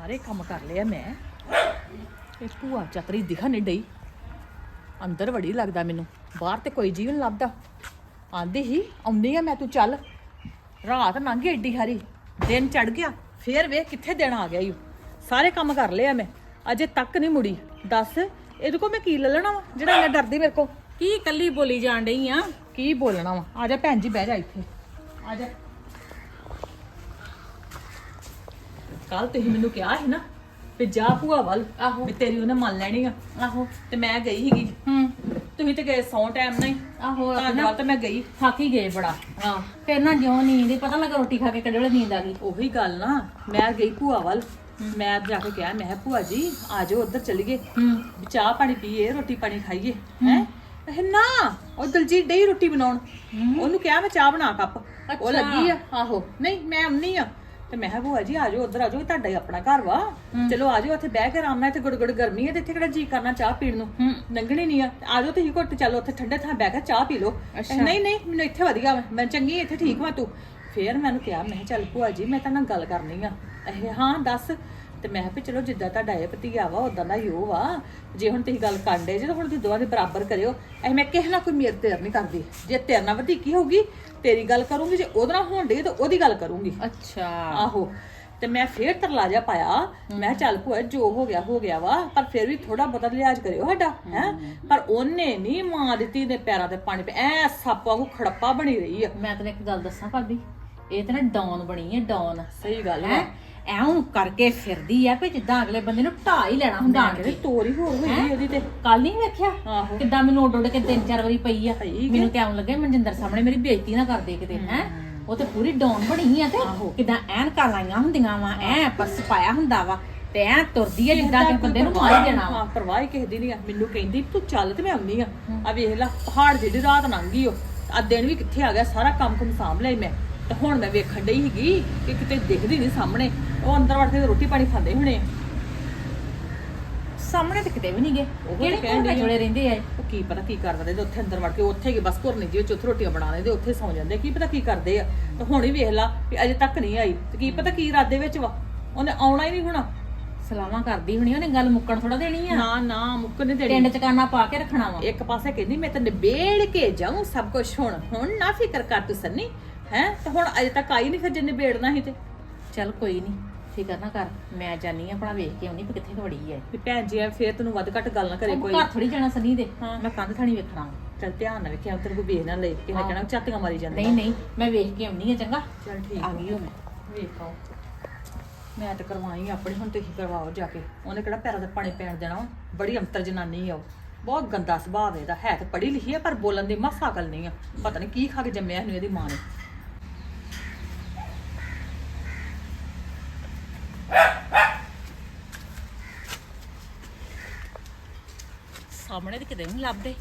ਸਾਰੇ ਕੰਮ ਕਰ ਲਿਆ ਮੈਂ। ਇਹ ਭੂਆ ਚਤਰੀ ਦਿਖਾ ਨਹੀਂ ਡਈ। ਅੰਦਰ ਵੜੀ ਲੱਗਦਾ ਮੈਨੂੰ। ਬਾਹਰ ਤੇ ਕੋਈ ਜੀਵਨ ਲੱਭਦਾ। ਆਂਦੀ ਹੀ ਆਉਂਦੀ ਆ ਮੈਂ ਤੂੰ ਚੱਲ। ਰਾਤ ਲੰਘ ਗਈ ਏਡੀ ਹਾਰੀ। ਦਿਨ ਚੜ ਗਿਆ। ਫੇਰ ਵੇਖ ਕਿੱਥੇ ਦਿਨ ਆ ਗਿਆ ਈ। ਸਾਰੇ ਕੰਮ ਕਰ ਲਿਆ ਮੈਂ। ਅਜੇ ਤੱਕ ਨਹੀਂ ਮੁੜੀ। ਦੱਸ ਇਹਦੇ ਕੋ ਮੈਂ ਕੀ ਲੈ ਲੈਣਾ ਵਾ? ਜਿਹੜਾ ਇੰਨਾ ਡਰਦੀ ਮੇਰੇ ਕੋ ਕੀ ਕੱਲੀ ਬੋਲੀ ਜਾਣ ਡਈ ਆ? ਕੀ ਬੋਲਣਾ ਵਾ? ਆ ਜਾ ਭੈਣ ਜੀ ਬਹਿ ਜਾ ਇੱਥੇ। ਆ ਜਾ। ਕੱਲ ਤੁਸੀਂ ਮੈਨੂੰ ਕਿਹਾ ਸੀ ਨਾ ਵੀ ਜਾ ਭੂਆ ਵੱਲ ਆਹੋ। ਵੀ ਤੇਰੀ ਉਹਨੇ ਮੰਨ ਲੈਣੀ ਆ। ਆਹੋ। ਤੇ ਮੈਂ ਗਈ ਸੀਗੀ। ਹੂੰ। ਤੁਸੀਂ ਤੇ ਗਏ ਸੌ ਟਾਈਮ ਨਹੀਂ ਆਹੋ ਤਾਂ ਆਪਣਾ ਨਾਲ ਤਾਂ ਮੈਂ ਗਈ। ਥੱਕ ਹੀ ਗਏ ਬੜਾ। ਹਾਂ। ਫਿਰ ਨਾ ਜਿਉਂ ਨੀਂਦ ਹੀ ਪਤਾ ਲੱਗਾ ਰੋਟੀ ਖਾ ਕੇ ਕਿਹੜੇ ਵੇਲੇ ਨੀਂਦ ਆ ਗਈ। ਉਹੀ ਗੱਲ ਨਾ ਮੈਂ ਗਈ ਭੂਆ ਵੱਲ। ਮੈਂ ਜਾ ਕੇ ਕਿਹਾ ਮੈਂ ਕਿਹਾ ਭੂਆ ਜੀ ਆ ਜਾਓ ਉੱਧਰ ਚਲੀਏ ਹੂੰ। ਵੀ ਚਾਹ ਪਾਣੀ ਪੀਏ ਰੋਟੀ ਪਾਣੀ ਖਾਈਏ ਹੈ। ਇਹ ਨਾ ਉਹ ਦਲਜੀਤ ਡਈ ਰੋਟੀ ਬਣਾਉਣ। ਉਹਨੂੰ ਕਿਹਾ ਮੈਂ ਚਾਹ ਬਣਾ ਕੱਪ। ਉਹ ਅੱਛਾ। ਲੱਗੀ ਆ। ਆਹੋ। ਨਹੀਂ ਮੈਂ ਆਉਣੀ ਆ। ਤੇ ਮੈਂ ਕਿਹਾ ਭੂਆ ਜੀ ਆ ਜਾਓ ਉੱਧਰ ਆ ਜਾਓ ਇਹ ਤੁਹਾਡਾ ਹੀ ਆਪਣਾ ਘਰ ਵਾ। ਚਲੋ ਆ ਜਾਓ ਉੱਥੇ ਬਹਿ ਕੇ ਆਰਾਮ ਨਾਲ ਇੱਥੇ ਗੁੜਗੁੜ ਗਰਮੀ ਹੈ ਤੇ ਇੱਥੇ ਕਿਹੜਾ ਜੀ ਕਰਨਾ ਚਾਹ ਪੀਣ ਨੂੰ? ਲੰਘਣੀ ਨਹੀਂ ਆ। ਆ ਜਾਓ ਤੁਸੀਂ ਘੁੱਟ ਚੱਲੋ ਉੱਥੇ ਠੰਡੇ ਥਾਂ ਬਹਿ ਕੇ ਚਾਹ ਪੀ ਲਓ। ਨਹੀਂ ਨਹੀਂ ਮੈਨੂੰ ਇੱਥੇ ਵਧੀਆ ਵਾ। ਮੈਂ ਚੰਗੀ ਇੱਥੇ ਠੀਕ ਵਾਂ ਤੂੰ। ਫੇਰ ਮੈਨੂੰ ਕਿਹਾ ਮੈਂ ਕਿਹਾ ਚੱਲ ਭੂਆ ਜੀ ਮੈਂ ਤਾਂ ਨਾਲ ਗੱਲ ਕਰਨੀ ਆ। ਇਹ ਹਾਂ ਦੱਸ। ਤੇ ਮੈਂ ਕਿਹਾ ਵੀ ਚਲੋ ਜਿੱਦਾਂ ਤੁਹਾਡਾ ਇਹ ਭਤੀਆ ਵਾ ਉਦਾਂ ਦਾ ਉਹ ਵਾ। ਜੇ ਹੁਣ ਤੁਸੀਂ ਗੱਲ ਕਰਦੇ ਜੇ ਤਾਂ ਹੁਣ ਤੁਸੀਂ ਦੋਵਾਂ ਦੇ ਬਰਾਬਰ ਕਰਿਓ। ਐ ਮੈਂ ਕਿਸੇ ਨਾਲ ਕੋਈ ਮੇਰ ਤੇਰ ਨਹੀਂ ਕਰਦੀ। ਜੇ ਤੇਰੇ ਨਾਲ ਵਧੀਕੀ ਹੋਊਗੀ ਤੇਰੀ ਗੱਲ ਕਰੂੰਗੀ ਜੇ ਉਹਦੇ ਨਾਲ ਹੋਣ ਡਈ ਤਾਂ ਉਹਦੀ ਗੱਲ ਕਰੂੰਗੀ। ਅੱਛਾ। ਆਹੋ। ਤੇ ਮੈਂ ਫੇਰ ਤਰਲਾ ਜਾ ਪਾਇਆ ਮੈਂ ਚੱਲ ਭੂਆ ਜੋ ਹੋ ਗਿਆ ਹੋ ਗਿਆ ਵਾ। ਪਰ ਫਿਰ ਵੀ ਥੋੜਾ ਬਹੁਤਾ ਲਿਹਾਜ਼ ਕਰਿਓ ਸਾਡਾ ਹੈ। ਪਰ ਉਹਨੇ ਨਹੀਂ ਮਾਂ ਦਿੱਤੀ ਦੇ ਪੈਰਾਂ ਤੇ ਪਾਣੀ ਪੈ। ਐ ਸੱਪ ਵਾਂਗੂ ਖੜੱਪਾ ਬਣੀ ਰਹੀ ਆ। ਮੈਂ ਤੈਨੂੰ ਇੱਕ ਗੱਲ ਦੱਸਾਂ ਭਾਬੀ ਇਹ ਤੇ ਨਾ ਡੌਨ ਬਣੀ ਹੈ ਡੌਨ ਸਹੀ ਗੱਲ ਹੈ? ਐਉਂ ਕਰਕੇ ਫਿਰਦੀ ਆ ਵੀ ਜਿੱਦਾਂ ਅਗਲੇ ਬੰਦੇ ਨੂੰ ਢਾ ਹੀ ਲੈਣਾ ਹੁੰਦਾ ਆਣ ਕੇ। ਤੋਰੀ ਹੋਰ ਹੋਈ ਉਹਦੀ ਤੇ। ਕੱਲ ਨਹੀਂ ਵੇਖਿਆ? ਆਹੋ। ਕਿੱਦਾਂ ਮੈਨੂੰ ਉੱਡ ਉੱਡ ਕੇ ਤਿੰਨ ਚਾਰ ਵਾਰੀ ਪਈ ਆ। ਕਿ? ਮੈਨੂੰ ਤੇ ਲੱਗੇ ਮਨਜਿੰਦਰ ਸਾਹਮਣੇ ਮੇਰੀ ਬੇਇੱਜ਼ਤੀ ਨਾ ਕਰ ਦੇ ਕਿਤੇ ਹੈ? ਉਹ ਤੇ ਪੂਰੀ ਡੌਨ ਬਣੀ ਆ ਤੇ ਕਿਦਾਂ ਐਨਕਾਂ ਲਾਈਆਂ ਹੁੰਦੀਆਂ ਵਾ ਐ ਪਰਸ ਪਾਇਆ ਹੁੰਦਾ ਵਾ ਤੇ ਐ ਤੁਰਦੀ ਆ ਜਿੱਦਾਂ ਕਿ ਬੰਦੇ ਨੂੰ ਮਾਰ ਹੀ ਦੇਣਾ ਵਾ। ਹਾਂ ਪਰਵਾਹ ਹੀ ਕਿਸੇ ਦੀ ਨਹੀਂ ਆ। ਮੈਨੂੰ ਕਹਿੰਦੀ ਤੂੰ ਚੱਲ ਤੇ ਮੈਂ ਆਉਂਦੀ ਆ। ਆ ਵੇਖ ਲੈ ਪਹਾੜ ਜਿਹੜੀ ਰਾਤ ਲੰਘ ਗਈ ਉਹ। ਆ ਦਿਨ ਵੀ ਕਿੱਥੇ ਆ ਗਿਆ ਸਾਰਾ ਕੰਮ ਕੁਮ ਸਾਂਭ ਲਿਆ ਈ ਮੈਂ। ਤੇ ਹੁਣ ਮੈਂ ਵੇਖਣ ਡਈ ਸੀਗੀ ਕਿ ਕਿਤੇ ਦਿਖਦੀ ਨਹੀਂ ਸਾਹਮਣੇ। ਉਹ ਅੰਦਰ ਵੜ ਕੇ ਰੋਟੀ ਪਾਣੀ ਖਾਂਦੇ ਹੋਣੇ ਆ। ਸਾਹਮਣੇ ਤੇ ਕਿਤੇ ਵੀ ਨਹੀਂ ਗਏ। ਉਹ ਕਿਹੜੇ ਕਹਿਣ ਕੋਲ ਡਈ ਆ। ਜੁੜੇ ਰਹਿੰਦੇ ਆ ਇਹ? ਉਹ ਕੀ ਪਤਾ ਕੀ ਕਰਦੇ ਤੇ ਉੱਥੇ ਅੰਦਰ ਵੜ ਕੇ ਉੱਥੇ ਹੀ ਬਸ ਘੁਰਨੀ ਜੀ ਵਿੱਚ ਉੱਥੇ ਰੋਟੀਆਂ ਬਣਾ ਲੈਂਦੇ ਉੱਥੇ ਸੌਂ ਜਾਂਦੇ ਕੀ ਪਤਾ ਕੀ ਕਰਦੇ ਆ? ਤੇ ਹੁਣ ਹੀ ਵੇਖ ਲਾ ਵੀ ਅਜੇ ਤੱਕ ਨਹੀਂ ਆਈ। ਤੇ ਕੀ ਪਤਾ ਕੀ ਇਰਾਦੇ ਵਿੱਚ ਵਾ? ਉਹਨੇ ਆਉਣਾ ਹੀ ਨਹੀਂ ਹੋਣਾ। ਸਲਾਮਾਂ ਕਰਦੀ ਹੋਣੀ ਉਹਨੇ ਗੱਲ ਮੁੱਕਣ ਥੋੜਾ ਦੇਣੀ ਆ। ਨਾ ਨਾ ਮੁੱਕ ਨਹੀਂ ਦੇਣੀ। ਟਿੰਡ ਚਕਾਨਾ ਪਾ ਕੇ ਰੱਖਣਾ ਵਾ? ਇੱਕ ਪਾਸੇ ਕਹਿੰਦੀ ਮੈਂ ਤਾਂ ਨਿਬੇੜ ਕੇ ਜਾਉਂ ਸਭ ਕੁਝ ਹੁਣ। ਹੁਣ ਨਾ ਫਿਕਰ ਕਰ ਤੂੰ ਸੰਨੀ ਹੈ? ਤੇ ਹੁਣ ਅਜੇ ਤੱਕ ਆਈ ਨਹੀਂ ਫਿਰ ਜੇ ਨਿਬੇੜਨਾ ਸੀ ਤੇ? ਚੱਲ ਕੋਈ ਨਹੀਂ ਫਿਕਰ ਨਾ ਕਰ ਮੈਂ ਜਾਨੀ ਆ ਆਪਣਾ ਵੇਖ ਕੇ ਆਉਣੀ ਵੀ ਕਿੱਥੇ ਵੜੀ ਐ। ਵੀ ਭੈਣ ਜੀ ਐ ਫੇਰ ਤੈਨੂੰ ਵੱਧ ਘੱਟ ਗੱਲ ਨਾ ਕਰੇ ਕੋਈ। ਘਰ ਥੋੜੀ ਜਾਣਾ ਸਨੀ ਦੇ ਮੈਂ ਕੰਧ ਥਾਣੀ ਵੇਖਣਾ। ਵਾ। ਚੱਲ ਧਿਆਨ ਨਾਲ ਵੇਖਿਆ ਤੇਰੇ ਕੋ ਵੇਖ ਨਾ ਲੈ ਕਿਸੇ ਨੇ ਕਹਿਣਾ ਝਾਤੀਆਂ ਮਾਰੀ ਜਾਂਦੇ। ਨਹੀਂ ਨਹੀਂ ਮੈਂ ਵੇਖ ਕੇ ਆਉਣੀ ਆ ਚੰਗਾ? ਚੱਲ ਠੀਕ ਆ। ਗਈ ਹੋ ਮੈਂ। ਵੇਖਾਓ ਮੈਂ ਤਾਂ ਕਰਵਾਈ ਆਪਣੀ ਹੁਣ ਤੁਸੀਂ ਕਰਵਾਓ ਜਾ ਕੇ। ਉਹਨੇ ਕਿਹੜਾ ਪੈਰਾਂ ਤੇ ਪਾਣੀ ਪੈਣ ਦੇਣਾ ਵਾ? ਬੜੀ ਅੰਤਰ ਜਨਾਨੀ ਆ ਉਹ। ਬਹੁਤ ਗੰਦਾ ਸੁਭਾਅ ਇਹਦਾ। ਹੈ ਤੇ ਪੜ੍ਹੀ ਲਿਖੀ ਆ ਪਰ ਬੋਲਣ ਦੀ ਮਸਾ ਅਕਲ ਨਹੀਂ ਆ। ਪਤਾ ਨਹੀਂ ਕੀ ਖਾ ਕੇ ਜੰਮਿਆ ਇਹਨੂੰ ਇਹਦੀ ਮਾਂ ਨੇ। ਸਾਹਮਣੇ ਤੇ ਕਿਤੇ ਨਹੀਂ ਲੱਭਦੇ।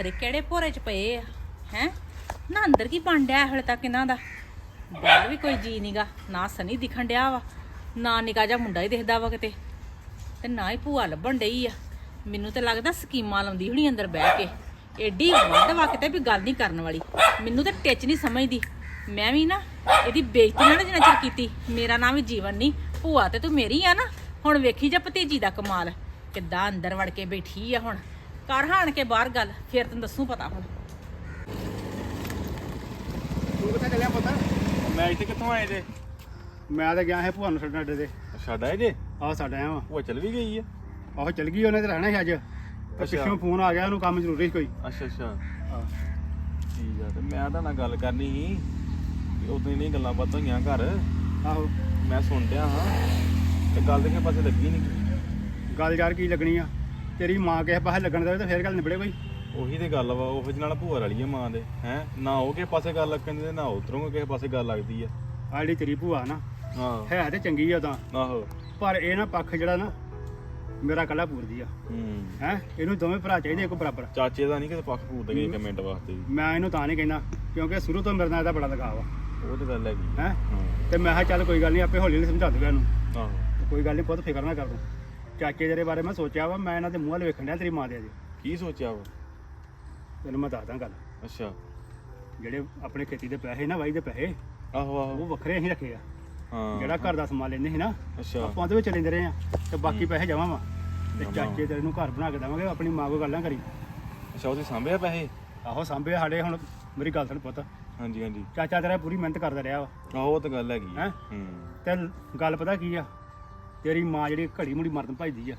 ਹਰੇ ਕਿਹੜੇ ਭੋਰੇ ਚ ਪਏ ਆ, ਹੈ? ਨਾ ਅੰਦਰ ਕੀ ਬਣ ਹਲੇ ਤੱਕ ਇਹਨਾਂ ਦਾ? ਬਾਹਰ ਵੀ ਕੋਈ ਜੀ ਨੀਗਾ, ਨਾ ਸਨੀ ਦਿਖਣ ਡਿਆ ਵਾ, ਨਾ ਨਿਕਾ ਜਾ ਮੁੰਡਾ ਹੀ ਦਿਖਦਾ ਵਾ ਕਿਤੇ। ਤੇ ਨਾ ਹੀ ਭੂਆ ਲੱਭਣ ਡਈ ਆ। ਮੈਨੂੰ ਤੇ ਲੱਗਦਾ ਸਕੀਮਾਂ ਲਾਉਂਦੀ ਹੁਣੀ ਅੰਦਰ ਬਹਿ ਕੇ। ਏਡੀ ਵੱਧ ਵਾ ਕਿਤੇ ਵੀ ਗੱਲ ਨਹੀਂ ਕਰਨ ਵਾਲੀ। ਮੈਨੂੰ ਤਾਂ ਟਿਚ ਨਹੀਂ ਸਮਝਦੀ। ਮੈਂ ਵੀ ਨਾ ਇਹਦੀ ਬੇਇੱਜ਼ਤੀ ਨਾ ਜਿੰਨਾ ਚਿਰ ਕੀਤੀ, ਮੇਰਾ ਨਾਮ ਵੀ ਜੀਵਨ ਨਹੀਂ। ਭੂਆ ਤੇ ਤੂੰ ਮੇਰੀ ਆ ਨਾ। ਹੁਣ ਵੇਖੀ ਜਾ ਭਤੀਜੀ ਦਾ ਕਮਾਲ। ਕਿੱਦਾਂ ਅੰਦਰ ਵੜ ਕੇ ਬੈਠੀ ਆ ਹੁਣ। ਕਰ ਹਾਣ ਕੇ ਬਾਹਰ ਗੱਲ ਫੇਰ ਤੈਨੂੰ ਦੱਸੂ ਪਤਾ ਹੁਣ। ਤੂੰ ਕਿੱਥੇ ਚੱਲਿਆ ਪੁੱਤ? ਮੈਂ ਇੱਥੇ ਕਿੱਥੋਂ ਆਏ ਜੇ? ਮੈਂ ਤਾਂ ਗਿਆ ਹੈ ਭੂਆ ਨੂੰ ਛੱਡਣ ਅੱਡੇ ਤੇ। ਸਾਡਾ ਹੈ ਜੇ? ਆਹ ਸਾਡਾ ਵਾ। ਉਹ ਚਲ ਵੀ ਗਈ ਆ। ਆਹੋ ਚੱਲ ਗਈ ਉਹਨੇ ਤੇ ਰਹਿਣਾ ਸੀ ਅੱਜ। ਤੇ ਅੱਛਾ। ਪਿੱਛੋਂ ਫੋਨ ਆ ਗਿਆ ਉਹਨੂੰ ਕੰਮ ਜ਼ਰੂਰੀ ਸੀ ਕੋਈ। ਅੱਛਾ ਅੱਛਾ। ਹਾਂ ਠੀਕ ਆ ਤੇ ਮੈਂ ਤਾਂ ਨਾਲ ਗੱਲ ਕਰਨੀ ਸੀ। ਉਦੋਂ ਹੀ ਨਹੀਂ ਗੱਲਾਂ ਬਾਤਾਂ ਹੋਈਆਂ ਘਰ। ਆਹੋ। ਮੈਂ ਸੁਣ ਡਿਆ ਹਾਂ। ਤੇ ਗੱਲ ਦੇ ਕਿਸੇ ਪਾਸੇ ਲੱਗੀ ਨਹੀਂ ਗੱਲ ਯਾਰ ਕੀ ਲੱਗਣੀ ਆ? ਤੇਰੀ ਮਾਂ ਕਿਸੇ ਪਾਸੇ ਲੱਗਣ ਦੇਵੇ ਤਾਂ ਫੇਰ ਗੱਲ ਨਿਬੜੇ ਕੋਈ। ਉਹੀ ਤੇ ਗੱਲ ਵਾ ਉਹ ਨਾਲ ਭੂਆ ਰਲੀ ਆ ਮਾਂ ਦੇ ਹੈ? ਨਾ ਉਹ ਕਿਸੇ ਪਾਸੇ ਗੱਲ ਲੱਗਣ ਦੀ ਤੇ ਨਾ ਉਧਰੋਂ ਕਿਸੇ ਪਾਸੇ ਗੱਲ ਲੱਗਦੀ ਆ। ਆ ਜਿਹੜੀ ਤੇਰੀ ਭੂਆ ਨਾ ਹਾਂ। ਹੈ ਤੇ ਚੰਗੀ ਆ ਤਾਂ। ਆਹੋ। ਪਰ ਇਹ ਨਾ ਪੱਖ ਜਿਹੜਾ ਨਾ ਮੇਰਾ ਕੱਲਾ ਪੂਰਦੀ ਆ। ਹੂੰ। ਹੈ? ਇਹਨੂੰ ਦੋਵੇਂ ਭਰਾ ਚਾਹੀਦੇ ਇੱਕ ਬਰਾਬਰ। ਚਾਚੇ ਦਾ ਨਹੀਂ ਕਿਤੇ ਪੱਖ ਗਏ ਇੱਕ ਮਿੰਟ ਵਾਸਤੇ ਵੀ। ਮੈਂ ਇਹਨੂੰ ਤਾਂ ਨਹੀਂ ਕਹਿੰਦਾ ਕਿਉਂਕਿ ਸ਼ੁਰੂ ਤੋਂ ਮੇਰੇ ਨਾਲ ਇਹਦਾ ਬੜਾ ਲਗਾਵ ਆ ਉਹ ਤੇ ਗੱਲ ਹੈਗੀ। ਹੈ? ਹਾਂ। ਤੇ ਮੈਂ ਕਿਹਾ ਚੱਲ ਕੋਈ ਗੱਲ ਨਹੀਂ ਆਪੇ ਹੌਲੀ ਹੌਲੀ ਸਮਝਾ ਦੂਗਾ ਇਹਨੂੰ। ਆਹੋ। ਕੋਈ ਗੱਲ ਨਹੀਂ ਪੁੱਤ ਫਿਕਰ ਨਾ ਕਰ ਤੂੰ। ਚਾਚੇ ਜਿਹੜੇ ਬਾਰੇ ਮੈਂ ਸੋਚਿਆ ਵਾ ਮੈਂ ਇਹਨਾਂ ਦੇ ਮੂੰਹ ਵੱਲ ਵੇਖਣ ਡਿਆ ਤੇਰੀ ਮਾਂ ਦੇ ਅਜੇ। ਕੀ ਸੋਚਿਆ ਵਾ? ਤੈਨੂੰ ਮੈਂ ਦੱਸਦਾ ਗੱਲ। ਅੱਛਾ। ਜਿਹੜੇ ਆਪਣੇ ਖੇਤੀ ਦੇ ਪੈਸੇ ਨਾ ਵਾਈ ਦੇ ਪੈਸੇ ਆਹੋ ਆਹੋ। ਉਹ ਵੱਖਰੇ ਅਸੀਂ ਰੱਖੇ ਆ। ਹਾਂ ਜਿਹੜਾ ਘਰ ਦਾ ਸਮਾਨ ਲੈਂਦੇ ਸੀ ਨਾ ਅੱਛਾ। ਆਪਾਂ ਉਹਦੇ ਵਿੱਚ ਲੈਂਦੇ ਰਹੇ ਆ ਤੇ ਬਾਕੀ ਪੈਸੇ ਜਮਾ ਵਾ। ਤੇ ਚਾਚੇ ਤੇਰੇ ਨੂੰ ਘਰ ਬਣਾ ਕੇ ਦੇਵਾਂਗੇ ਆਪਣੀ ਮਾਂ ਕੋਲ ਗੱਲਾਂ ਕਰੀ। ਅੱਛਾ ਉਹਦੇ ਸਾਂਭਿਆ ਪੈਸੇ? ਆਹੋ ਸਾਂਭੇ ਸਾਡੇ ਹੁਣ ਮੇਰੀ ਗੱਲ ਸੁਣ ਪੁੱਤ। ਹਾਂਜੀ ਹਾਂਜੀ। ਚਾਚਾ ਤੇਰਾ ਪੂਰੀ ਮਿਹਨਤ ਕਰਦਾ ਰਿਹਾ ਵਾ। ਆਹੋ ਉਹ ਤਾਂ ਗੱਲ ਹੈਗੀ? ਹੂੰ। ਤੇ ਗੱਲ ਪਤਾ ਕੀ ਆ? ਤੇਰੀ ਮਾਂ ਜਿਹੜੀ ਘੜੀ ਮੁੜੀ ਮਰਨ ਭਜਦੀ ਆ।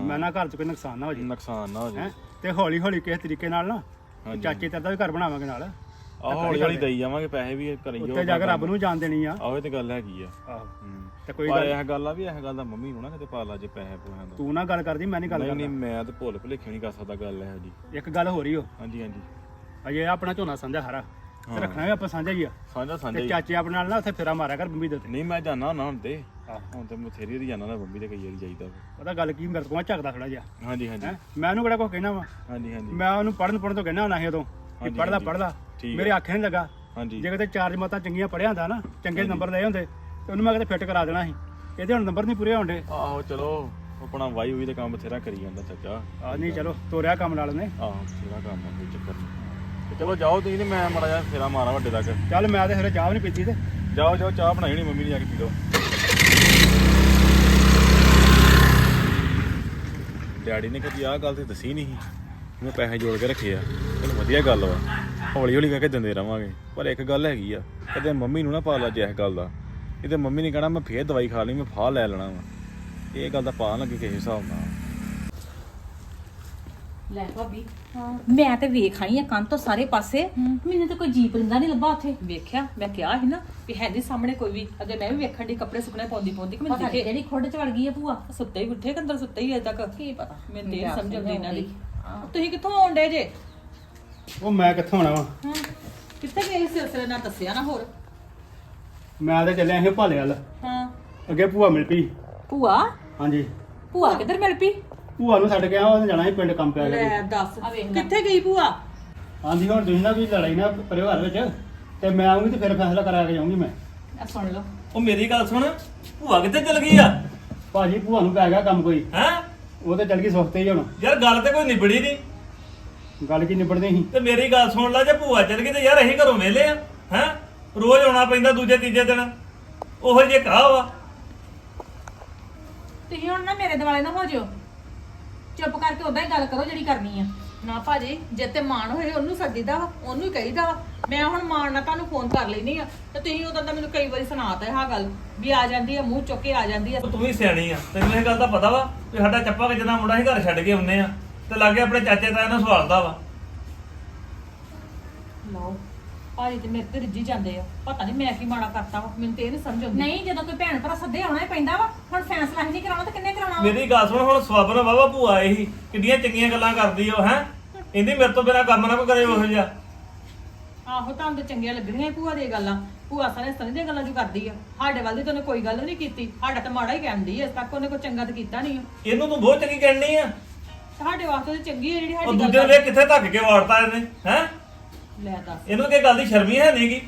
ਮੈਂ ਨਾ ਘਰ 'ਚ ਕੋਈ ਨੁਕਸਾਨ ਨਾ ਹੋ ਜੇ। ਨੁਕਸਾਨ ਨਾ ਹੋ ਹੈ? ਜੇ ਤੇ ਹੌਲੀ ਹੌਲੀ ਕਿਸੇ ਤਰੀਕੇ ਨਾਲ ਨਾ ਹਾਂਜੀ। ਚਾਚੇ ਦਾ ਵੀ ਘਰ ਬਣਾਵਾਂਗੇ ਨਾਲ। ਆਹੋ ਹੌਲੀ ਹੌਲੀ ਦਈ ਜਾਵਾਂਗੇ ਪੈਸੇ ਵੀ ਕਰੀ ਜਾਓ ਉੱਤੇ ਜਾ ਕੇ ਰੱਬ ਨੂੰ ਜਾਣ ਦੇਣੀ ਆ। ਆਹੋ ਇਹ ਤੇ ਗੱਲ ਹੈਗੀ ਆ। ਆਹੋ। ਹੂੰ। ਤੇ ਕੋਈ ਪਰ ਗੱਲ ਇਹ ਗੱਲ ਆ ਵੀ ਇਹ ਗੱਲ ਦਾ ਮੰਮੀ ਨੂੰ ਨਾ ਕਿਤੇ ਪਾ ਲਾ ਜੇ ਪੈਸੇ ਪੋਹਾਂ ਦਾ। ਤੂੰ ਨਾ ਗੱਲ ਕਰਦੀ ਮੈਂ ਨਹੀਂ ਗੱਲ ਨਹੀਂ ਨਹੀਂ ਮੈਂ ਤਾਂ ਭੁੱਲ ਭੁਲੇਖੇ ਨਹੀਂ ਕਰ ਸਕਦਾ ਗੱਲ ਇਹ ਜੀ ਇੱਕ ਗੱਲ ਹੋ ਰਹੀ ਓ। ਹਾਂਜੀ ਹਾਂਜੀ। ਅਜੇ ਆਪਣਾ ਝੋਨਾ ਸਾਂਝਾ ਹਰਾ ਤੇ। ਰੱਖਣਾ ਵੀ ਆਪਾਂ ਸਾਂਝਾ ਹੀ ਆ। ਸਾਂਝਾ ਸਾਂਝਾ ਤੇ ਹੀ। ਚਾਚੇ ਆਪਣੇ ਨਾਲ ਨਾ ਉੱਥੇ ਫੇਰਾ ਮਾਰਿਆ ਕਰ ਬੰਬੀ ਦੇ ਉੱਤੇ। ਨਹੀਂ ਮੈਂ ਜਾਣਾ ਹੁੰਦਾ ਹੁਣ ਤੇ। ਹੁਣ ਤੇ ਮੈਂ ਥੇਰੀ ਦੀ ਜਾਣਾ ਨਾ ਬੰਬੀ ਤੇ ਕਈ ਵਾਰੀ ਜਾਈਦਾ ਵਾ। ਪਤਾ ਗੱਲ ਕੀ ਮੇਰੇ ਕੋਲ ਝੱਕਦਾ ਥੋੜਾ ਜਿਹਾ। ਹਾਂਜੀ ਹਾਂਜੀ। ਹੈ? ਮੈਂ ਉਹਨੂੰ ਕਿਹੜਾ ਕੁਛ ਕਹਿਣਾ ਵਾ? ਹਾਂਜੀ ਹਾਂਜੀ। ਮੈਂ ਉਹਨੂੰ ਪੜਨ ਪੜਨ ਤੋਂ ਕਹਿਣਾ ਹੁੰਦਾ ਸੀ ਉਦੋਂ ਕਿ ਹਾਂਜੀ, ਪੜਦਾ ਹਾਂਜੀ। ਪੜਦਾ ਠੀਕ ਮੇਰੇ। ਆਖੇ ਨਹੀਂ ਲੱਗਾ। ਹਾਂਜੀ। ਜੇ ਕਿਤੇ ਚਾਰ ਜਮਾਤਾਂ ਚੰਗੀਆਂ ਪੜਿਆ ਹੁੰਦਾ ਨਾ ਚੰਗੇ ਨੰਬਰ ਲਏ ਹੁੰਦੇ ਤੇ ਉਹਨੂੰ ਮੈਂ ਕਿਤੇ ਫਿੱਟ ਕਰਾ ਦੇਣਾ ਸੀ। ਇਹਦੇ ਹੁਣ ਨੰਬਰ ਨਹੀਂ ਪੂਰੇ ਹੋਣਦੇ ਆਹੋ ਚਲੋ ਆਪਣਾ ਵਾਈ ਹੋਈ ਤੇ ਕੰਮ ਬਥੇਰਾ ਕਰੀ ਜਾਂਦਾ ਚਾਚਾ। ਆ ਨਹੀਂ ਚਲੋ ਤੋਰਿਆ ਕੰਮ ਨਾਲ ਨੇ ਆਹੋ ਬਥੇਰਾ ਕੰਮ ਆ ਕੋਈ ਚੱਕਰ ਨਹੀਂ ਤੇ ਚਲੋ ਜਾਓ ਤੁਸੀਂ ਤੇ ਮੈਂ ਮੜਾ ਜਾ ਫੇਰਾ ਮਾਰਾਂ ਵੱਡੇ ਤੱਕ। ਚੱਲ ਮੈਂ ਤੇ ਫਿਰ ਚਾਹ ਵੀ ਨਹੀਂ ਪੀਤੀ ਤੇ। ਜਾਓ ਜਾਓ ਚਾਹ ਬਣਾਈ ਹੋਣੀ ਮੰਮੀ ਨੇ ਜਾ ਕੇ ਪੀ ਲਓ। ਡੈਡੀ ਨੇ ਕਦੀ ਆਹ ਗੱਲ ਤੇ ਦੱਸੀ ਨਹੀਂ ਸੀ। ਮੈਂ ਪੈਸੇ ਜੋੜ ਕੇ ਰੱਖੇ ਆ। ਚਲੋ ਵਧੀਆ ਗੱਲ ਵਾ। ਹੌਲੀ ਹੌਲੀ ਕਰਕੇ ਦਿੰਦੇ ਰਵਾਂਗੇ। ਪਰ ਇੱਕ ਗੱਲ ਹੈਗੀ ਆ ਕਦੇ ਮੰਮੀ ਨੂੰ ਨਾ ਪਾ ਲਾ ਜੇ ਇਸ ਗੱਲ ਦਾ। ਇਹ ਤੇ ਮੰਮੀ ਨੇ ਕਹਿਣਾ ਮੈਂ ਫੇਰ ਦਵਾਈ ਖਾ ਲਈ ਮੈਂ ਫਾਹ ਲੈ ਲੈਣਾ ਵਾ। ਇਹ ਗੱਲ ਦਾ ਪਾ ਲੱਗੇ ਕਿਸੇ ਹਿਸਾਬ ਨਾਲ। ਲੈ ਭਾਬੀ। ਮੈਂ ਤੇ ਵੇਖ ਆਈ ਆ ਕੰਨ ਤੋਂ ਸਾਰੇ ਪਾਸੇ। ਮੈਨੂੰ ਤਾਂ ਕੋਈ ਜੀਪ ਰਿੰਦਾ ਨਹੀਂ ਲੱਭਾ ਉੱਥੇ। ਵੇਖਿਆ ਮੈਂ ਕਿਹਾ ਸੀ ਨਾ ਵੀ ਹੈ ਨਹੀਂ ਸਾਹਮਣੇ ਕੋਈ ਵੀ ਅੱਗੇ ਮੈਂ ਵੀ ਵੇਖਣ ਦੀ ਕੱਪੜੇ ਸੁੱਕਣੇ ਪਾਉਂਦੀ ਪਾਉਂਦੀ ਕਿ ਮੈਨੂੰ ਪਤਾ ਦਿਖੇ। ਜਿਹੜੀ ਖੁੱਡ ਚ ਵੜ ਗਈ ਆ ਭੂਆ। ਸੁੱਤੇ ਹੀ ਉੱਠੇ ਕੰਦਰ ਸੁੱਤੇ ਹੀ ਅਜੇ ਤੱਕ? ਕੀ ਪਤਾ। ਮੈਨੂੰ ਤੇ ਇਹ ਨੀ ਸਮਝ ਆਉਂਦੀ ਇਹਨਾਂ ਦੀ। ਹਾਂ। ਤੁਸੀਂ ਕਿੱਥੋਂ ਆਉਂਦੇ ਜੇ? ਉਹ ਮੈਂ ਕਿੱਥੋਂ ਆਣਾ ਵਾ? ਹਾਂ। ਕਿੱਥੇ ਗਏ ਸੀ ਸਿਲਸਿਲੇ ਨਾਲ ਦੱਸਿਆ ਨਾ ਹੋਰ। ਮੈਂ ਤੇ ਚੱਲਿਆ ਸੀ ਭਾਲੇ ਵੱਲ। ਹਾਂ। ਅੱਗੇ ਭੂਆ ਮਿਲ ਪਈ। ਭੂਆ? ਹਾਂਜੀ। ਭੂਆ ਕਿੱਧਰ ਮਿਲ ਪਈ? ਭੂਆ ਨੂੰ ਛੱਡ ਕੇ ਆ ਉਹਨੇ ਜਾਣਾ ਸੀ ਪਿੰਡ ਕੰਮ ਪਿਆ ਲੈ ਦੱਸ ਆ ਵੇਖ ਲੈ। ਕਿੱਥੇ ਗਈ ਭੂਆ? ਆਂਦੀ ਹੁਣ ਤੁਸੀਂ ਨਾ ਕੋਈ ਲੜਾਈ ਨਾ ਪਰਿਵਾਰ ਵਿੱਚ ਤੇ ਮੈਂ ਆਉਂਗੀ ਤੇ ਫਿਰ ਫੈਸਲਾ ਕਰਾ ਕੇ ਜਾਊਂਗੀ ਮੈਂ। ਆ ਸੁਣ ਲਓ। ਉਹ ਮੇਰੀ ਗੱਲ ਸੁਣ ਭੂਆ ਕਿੱਥੇ ਚਲ ਗਈ ਆ? ਭਾਜੀ ਭੂਆ ਨੂੰ ਪੈ ਗਿਆ ਕੰਮ ਕੋਈ। ਹੈ? ਉਹ ਤੇ ਚੱਲ ਗਈ ਸੁਖਤੇ ਹੀ ਹੁਣ। ਯਾਰ ਗੱਲ ਤੇ ਕੋਈ ਨਿਬੜੀ ਨਹੀਂ। ਗੱਲ ਕੀ ਨਿਬੜਨੀ ਸੀ? ਤੇ ਮੇਰੀ ਗੱਲ ਸੁਣ ਲੈ ਜੇ ਭੂਆ ਚਲ ਗਈ ਤੇ ਯਾਰ ਅਸੀਂ ਘਰੋਂ ਵਿਹਲੇ ਆ ਹੈ? ਰੋਜ਼ ਆਉਣਾ ਪੈਂਦਾ ਦੂਜੇ ਤੀਜੇ ਦਿਨ। ਉਹੋ ਜੇ ਕਹਾ ਵਾ। ਤੁਸੀਂ ਹੁਣ ਨਾ ਮੇਰੇ ਦਿਵਾਲੇ ਨਾ ਹੋ ਜਿਓ। ਚੁੱਪ ਕਰਕੇ ਉਦਾਂ ਹੀ ਗੱਲ ਕਰੋ ਜਿਹੜੀ ਕਰਨੀ ਆ। ਨਾ ਭਾਜੀ ਜੇ ਤੇ ਮਾਣ ਹੋਏ ਉਹਨੂੰ ਸੱਦੀਦਾ ਵਾ ਉਹਨੂੰ ਹੀ ਕਹੀਦਾ ਵਾ। ਮੈਂ ਹੁਣ ਮਾਣ ਨਾਲ ਤੁਹਾਨੂੰ ਫੋਨ ਕਰ ਲੈਣੀ ਆ। ਤੇ ਤੁਸੀਂ ਉਦੋਂ ਤਾਂ ਮੈਨੂੰ ਕਈ ਵਾਰੀ ਸੁਣਾਤਾ ਇਹ ਗੱਲ ਵੀ ਆ ਜਾਂਦੀ ਆ ਮੂੰਹ ਚੁੱਕ ਕੇ ਆ ਜਾਂਦੀ ਆ। ਤੂੰ ਵੀ ਸਿਆਣੀ ਆ। ਤੈਨੂੰ ਇਹ ਗੱਲ ਦਾ ਪਤਾ ਵਾ ਵੀ ਸਾਡਾ ਚੱਪਾ ਕਿ ਜਨਾ ਮੁੰਡਾ ਹੀ ਘਰ ਛੱਡ ਕੇ ਆਉਂਦੇ ਆ। ਤੇ ਲਾਗੇ ਆਪਣੇ ਚਾਚੇ ਤਾਇਆ ਨੂੰ ਸਵਾਲਦਾ ਵਾ। ਲਓ। ਭਾਜੀ ਤੇ ਮੇਰੇ ਤੇ ਰਿੱਝੀ ਜਾਂਦੇ ਆ। ਪਤਾ ਨਹੀਂ ਮੈਂ ਕੀ ਮਾੜਾ ਕਰਤਾ ਵਾ ਮੈਨੂੰ ਤੇ ਇਹ ਨਹੀਂ ਸਮਝ ਆਉਂਦੀ। ਨਹੀਂ ਜਦੋਂ ਕੋਈ ਭੈਣ ਭਰਾ ਸੱਦੇ ਆਉਣਾ ਹੀ ਪੈਂਦਾ ਵਾ ਹੁਣ ਫੈਸਲਾ ਹੀ ਨਹੀਂ ਕਰਾਉਣਾ ਤਾਂ ਕਿੰਨੇ ਕਰਾਉਣਾ ਵਾ? ਮੇਰੀ ਗੱਲ ਸੁਣ ਹੁਣ ਸਵਾਬਨ ਵਾਵਾ ਭੂਆ ਸੀ ਕਿੰਨੀਆਂ ਚੰਗੀਆਂ ਗੱਲਾਂ ਕਰਦੀ ਉਹ ਹੈ? ਇਹਦੀ ਮੇਰੇ ਤੋਂ ਬਿਨਾ ਕੰਮ ਨਾ ਕੋ ਕਰੇ ਉਹੋ ਜਿਹਾ। ਆਹੋ ਤੁਹਾਨੂੰ ਤੇ ਚੰਗੀਆਂ ਲੱਗਣੀਆਂ ਇਹ ਭੂਆ ਦੀਆਂ ਗੱਲਾਂ। ਭੂਆ ਸਾਰੇ ਸਨੀ ਦੀਆਂ ਗੱਲਾਂ ਜੋ ਕਰਦੀ ਆ? ਸਾਡੇ ਵੱਲ ਦੀ ਤਾਂ ਉਹਨੇ ਕੋਈ ਗੱਲ ਵੀ ਨਹੀਂ ਕੀਤੀ। ਸਾਡਾ ਤਾਂ ਮਾੜਾ ਹੀ ਕਹਿੰਦੀ ਐ ਇਸ ਤੱਕ ਉਹਨੇ ਕੋਈ ਚੰਗਾ ਤਾਂ ਕੀਤਾ ਨਹੀਂ ਆ। ਇਹਨੂੰ ਤੂੰ ਬਹੁਤ ਚੰਗੀ ਕਹਿਣੀ ਆ। ਸਾਡੇ ਵਾਸਤੇ ਤਾਂ ਚੰਗੀ ਹੈ ਜਿਹੜੀ ਉਹ ਸਾਡੀ ਦੂਜੇ ਗੱਲ ਨੂੰ ਵੇਖ ਕਿੱਥੇ ਧੱਕ ਕੇ ਵਾੜਤਾ ਇਹਨੇ ਹੈ? ਲੈ ਦੱਸ। ਇਹਨੂੰ ਕੀ ਗੱਲ ਦੀ ਸ਼ਰਮੀ ਹੈ ਨਹੀਂਗੀ।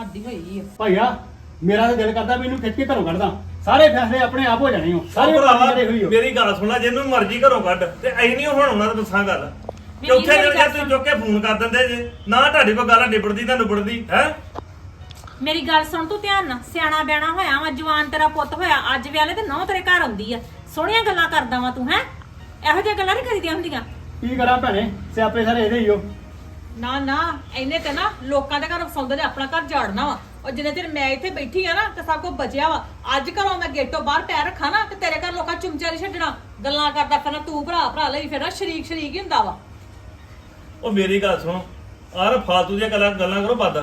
ਆਦੀ ਹੋਈ ਆ। ਭਾਈਆ ਮੇਰਾ ਤਾਂ ਦਿਲ ਕਰਦਾ ਵੀ ਇਹਨੂੰ ਖਿੱਚ ਕੇ ਘਰੋਂ ਕੱਢਦਾ। ਸਾਰੇ ਫੈਸਲੇ ਆਪਣੇ ਆਪ ਹੋ ਜਾਣੇ ਹੋ। ਸਾਰੇ ਭਰਾਵਾ ਜਿਹੜੇ ਹੋਈ ਹੋ। ਮੇਰੀ ਗੱਲ ਸੁਣ ਲੈ ਜਿਹਨੂੰ ਮਰਜ਼ੀ ਘਰੋਂ ਕੱਢ ਤੇ ਐ ਨਹੀਂ ਹੁਣ ਉਹਨਾਂ ਨੂੰ ਦੱਸਾਂ ਗੱਲ। ਮੇਰੀ ਚੌਥੇ ਦਿਨ ਮੇਰੀ ਜੇ ਗੱਲ ਤੁਸੀਂ ਚੁੱਕ ਕੇ ਫੋਨ ਕਰ ਦਿੰਦੇ ਜੇ ਨਾ ਤੁਹਾਡੀ ਕੋਈ ਗੱਲ ਨਿਬੜਦੀ ਨਾ ਨਿਬੜਦੀ ਹੈ? ਮੇਰੀ ਗੱਲ ਸੁਣ ਤੂੰ ਧਿਆਨ ਨਾਲ। ਸਿਆਣਾ ਬਿਆਣਾ ਹੋਇਆ ਵਾ ਜਵਾਨ ਤੇਰਾ ਪੁੱਤ ਹੋਇਆ ਅੱਜ ਵਿਆਲੇ ਤੇ ਨੌ ਤੇਰੇ ਘਰ ਆਉਂਦੀ ਆ। ਸੋਹਣੀਆਂ ਗੱਲਾਂ ਕਰਦਾ ਵਾ ਤੂੰ ਹੈ? ਇਹੋ ਜਿਹੀਆਂ ਗੱਲਾਂ ਨਹੀਂ ਕਰੀਦੀਆਂ ਹੁੰਦੀਆਂ। ਕੀ ਕਰਾਂ ਭੈਣੇ ਸਿਆਪੇ ਸਾਰੇ ਇਹਦੇ ਹੀ ਹੋ। ਨਾ ਨਾ ਇਹਨੇ ਤੇ ਨਾ ਲੋਕਾਂ ਦੇ ਘਰ ਵਸਾਉਂਦੇ ਨੇ ਆਪਣਾ ਘਰ ਝਾੜਨਾ ਵਾ। ਉਹ ਜਿੰਨੇ ਚਿਰ ਮੈਂ ਇੱਥੇ ਬੈਠੀ ਆ ਨਾ ਤੇ ਸਭ ਕੁਝ ਬਚਿਆ ਵਾ। ਅੱਜ ਘਰੋਂ ਮੈਂ ਗੇਟੋਂ ਬਾਹਰ ਪੈਰ ਰੱਖਾਂ ਨਾ ਤੇ ਤੇਰੇ ਘਰ ਲੋਕਾਂ ਚੁੰਮਚਾ ਨਹੀਂ ਛੱਡਣਾ। ਗੱਲਾਂ ਕਰਦਾ ਫਿਰਨਾ ਤੂੰ ਭਰਾ ਭਰਾ ਲਈ ਫਿਰਨਾ ਸ਼ਰੀਕ ਸ਼ਰੀਕ ਹੀ ਹੁੰਦਾ ਵਾ। ਉਹ ਮੇਰੀ ਗੱਲ ਸੁਣ ਆਰ ਫਾਲਤੂ ਦੀਆਂ ਗੱਲਾਂ ਗੱਲਾਂ ਕਰੋ ਬੱਦ।